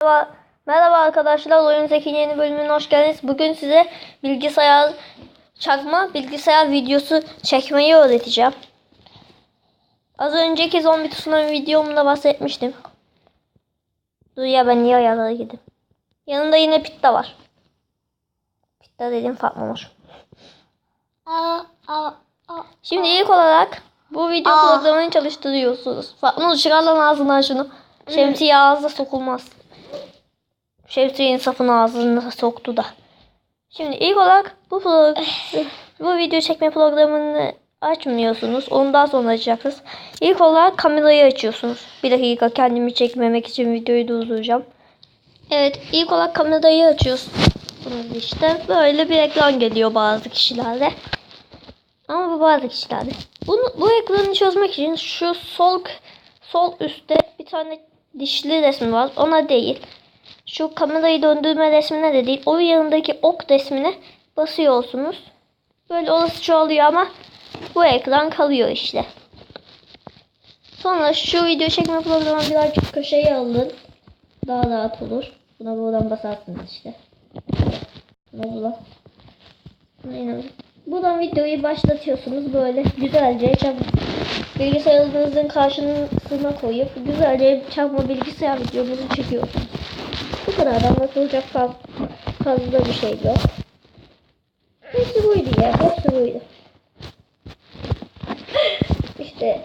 Merhaba, merhaba arkadaşlar. Oyun Zeki'nin yeni bölümüne hoş geldiniz. Bugün size bilgisayar çakma bilgisayar videosu çekmeyi öğreteceğim. Az önceki zombi tsunami videomda bahsetmiştim. Dur ya ben niye ayarlara gidip. Yanında yine Pitta var. Pitta dediğim Fatma Nur. Şimdi ilk olarak bu video Aa. programını çalıştırıyorsunuz. Fatma Nur çıkar lan ağzından şunu. Şemsiye ağzına sokulmaz. Şemsiyenin safını ağzına soktu da. Şimdi ilk olarak bu program, bu video çekme programını açmıyorsunuz. Ondan sonra açacaksınız. İlk olarak kamerayı açıyorsunuz. Bir dakika kendimi çekmemek için videoyu durduracağım. Evet ilk olarak kamerayı açıyorsunuz işte. Böyle bir ekran geliyor bazı kişilerde. Ama bu bazı kişilerde. Bunu, bu ekranı çözmek için şu sol sol üstte bir tane dişli resmi var. Ona değil. Şu kamerayı döndürme resmine de değil. O yanındaki ok resmine basıyorsunuz. Böyle orası çoğalıyor ama bu ekran kalıyor işte. Sonra şu video çekme programı birazcık köşeye alın. Daha rahat olur. Buna buradan basarsınız işte. Buna buradan. Aynen. Buradan videoyu başlatıyorsunuz böyle güzelce çabuk bilgisayarınızın karşısına koyup güzelce çakma bilgisayar videomuzu çekiyorsunuz. Kadar anlatılacak fa- fazla bir şey yok. Hepsi buydu ya. Hepsi buydu. İşte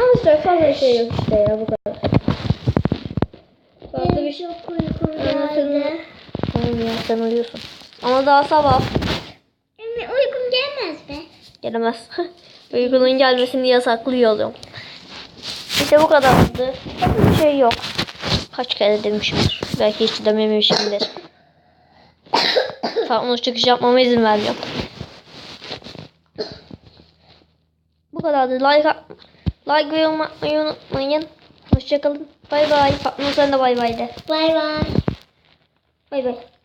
anlatacak fazla şey yok işte ya bu kadar. Farklı bir şey Çok uykum geldi. Tamam ya sen uyuyorsun. Ama daha sabah. Emre uykum gelmez be. Gelemez. Uykunun gelmesini yasaklıyor. İşte bu kadardı. Bir şey yok. Kaç kere demişimdir. Belki hiç dememişimdir. Fatma çıkış yapmama izin vermiyor. Bu kadardı. Like, like ve yorum atmayı unutmayın. Hoşçakalın. Bay bay. Fatma sen de bay bay de. Bay bay. Bay bay.